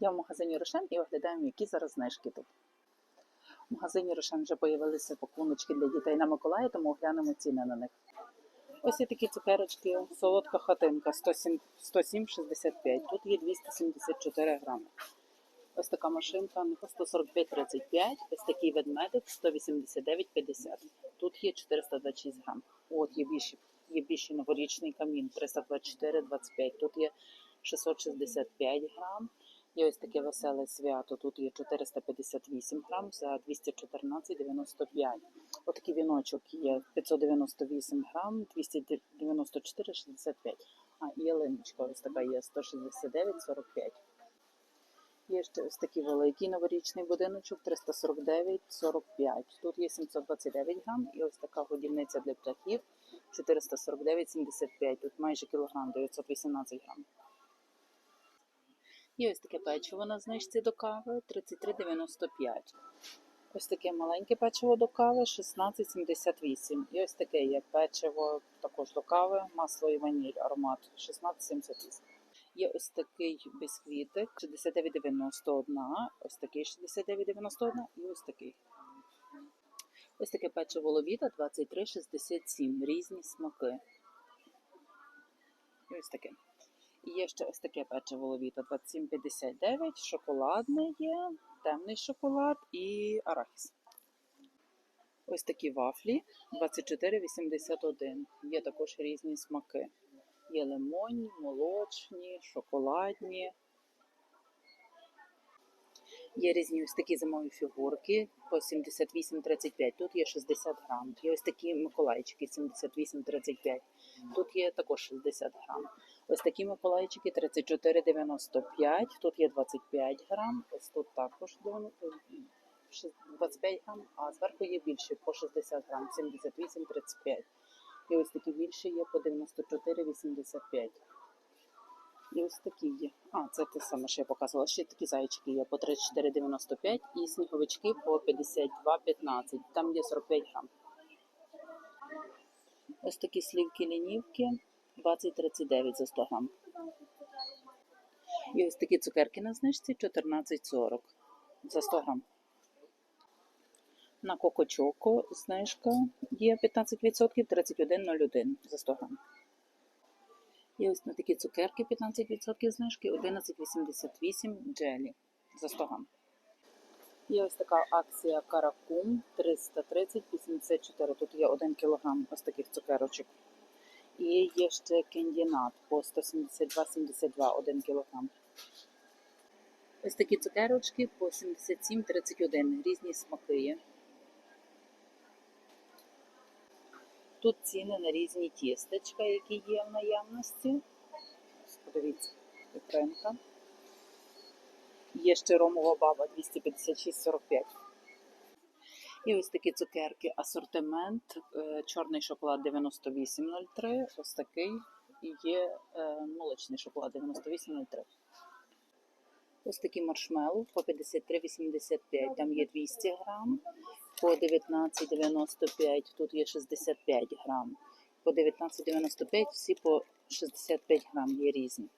Я в магазині Рошен і оглядаємо, які зараз знижки тут. В магазині Рошен вже з'явилися пакуночки для дітей на Миколая, тому оглянемо ціни на них. Ось є такі цукерочки, солодка хатинка 107,65. Тут є 274 грами. Ось така машинка ну, 145,35. Ось такий ведмедик 189,50. Тут є 426 грам. От є більший, є більший новорічний камін 324,25. Тут є 665 грам. Є ось таке веселе свято. Тут є 458 грам за 214,95. Отакий віночок є 598 грам, 294,65. А і ялиночка ось така є 169,45. Є ще ось такий великий новорічний будиночок 349,45. Тут є 729 грам і ось така годівниця для птахів 449,75. Тут майже кілограм 918 грам. І ось таке печиво на знижці до кави 33,95. Ось таке маленьке печиво до кави 16,78. І ось таке є печиво також до кави, масло і ваніль, аромат 16,78. Є ось такий бісквітик 69,91, ось такий 69,91 і ось такий. Ось таке печиво ловіта 23,67. Різні смаки. І ось таке. І є ще ось таке печиво ловіта 27,59, шоколадне є, темний шоколад і арахіс. Ось такі вафлі 24,81. Є також різні смаки. Є лимонні, молочні, шоколадні. Є різні ось такі зимові фігурки по 78,35. Тут є 60 грам. Є ось такі миколайчики 78,35. Тут є також 60 грам. Ось такі миколайчики 34,95. Тут є 25 грам. Ось тут також 25 грам, а зверху є більше по 60 грам, 78,35. І ось такі більші є по 94,85. І ось такі є. А, це те саме, що я показувала. Ще такі зайчики є по 34,95 і сніговички по 52,15. Там є 45 грам. Ось такі слівки лінівки 20,39 за 100 грам. І ось такі цукерки на знижці 14,40 за 100 грам. На Кокочоко знижка є 15%, 31,01 за 100 грам. І ось на такі цукерки 15% знижки 11,88 джелі за 100 грам. Є ось така акція Каракум 330,84. Тут є 1 кг ось таких цукерочок. І є ще кендінат по 172,72 1 кг. Ось такі цукерочки по 77,31. Різні смаки є. Тут ціни на різні тістечка, які є в наявності. Подивіться, вітринка. Є ще ромова баба 256,45. І ось такі цукерки. Асортимент. е, Чорний шоколад 98,03. Ось такий. І є е, молочний шоколад 98,03. Ось такі маршмеллоу по 53,85. Там є 200 грам. По 19,95 тут є 65 грам. По 19,95 всі по 65 грам є різні.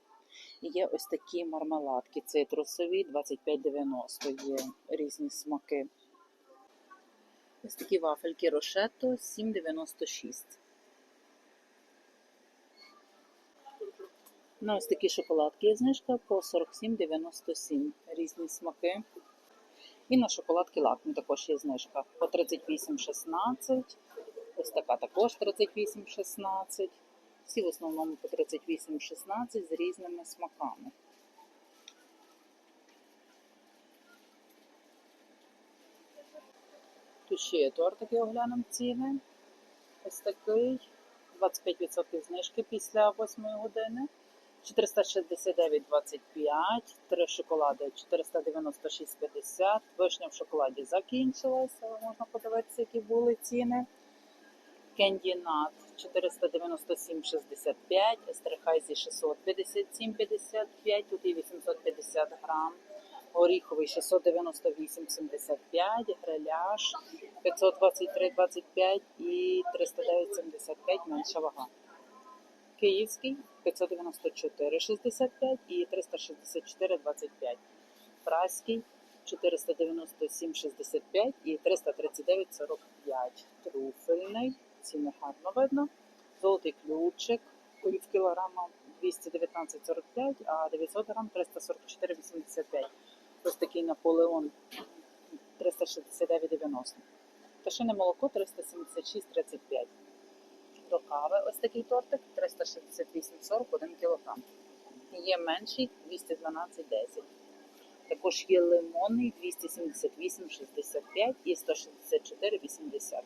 Є ось такі мармеладки цитрусові, 25,90 є різні смаки. Ось такі вафельки Рошетто 7,96. На ось такі шоколадки є знижка по 47,97. Різні смаки. І на шоколадки лакмі також є знижка по 38,16. Ось така також 38,16. Всі в основному по 38,16 з різними смаками. Тут ще є тортики, оглянемо ціни. Ось такий 25% знижки після 8 години. 469,25, 3 шоколади 496,50. Вишня в шоколаді закінчилася, але можна подивитися, які були ціни. Кенді Нат 497,65, Естерхайзі 657,55, тут є 850 грам. Горіховий 698,75, гриляш 523,25 і 309,75 менша вага. Київський 594,65 і 364,25. праський 497,65 і 339,45. Трюфельний, ціни гарно видно. Золотий ключик в кілограма 219,45, а 900 грам 344,85. Ось такий Наполеон 369,90. Пташине молоко 376,35. До кави ось такий тортик 368,41 кг. Є менший 212,10. Також є лимонний 278,65 і 164,80.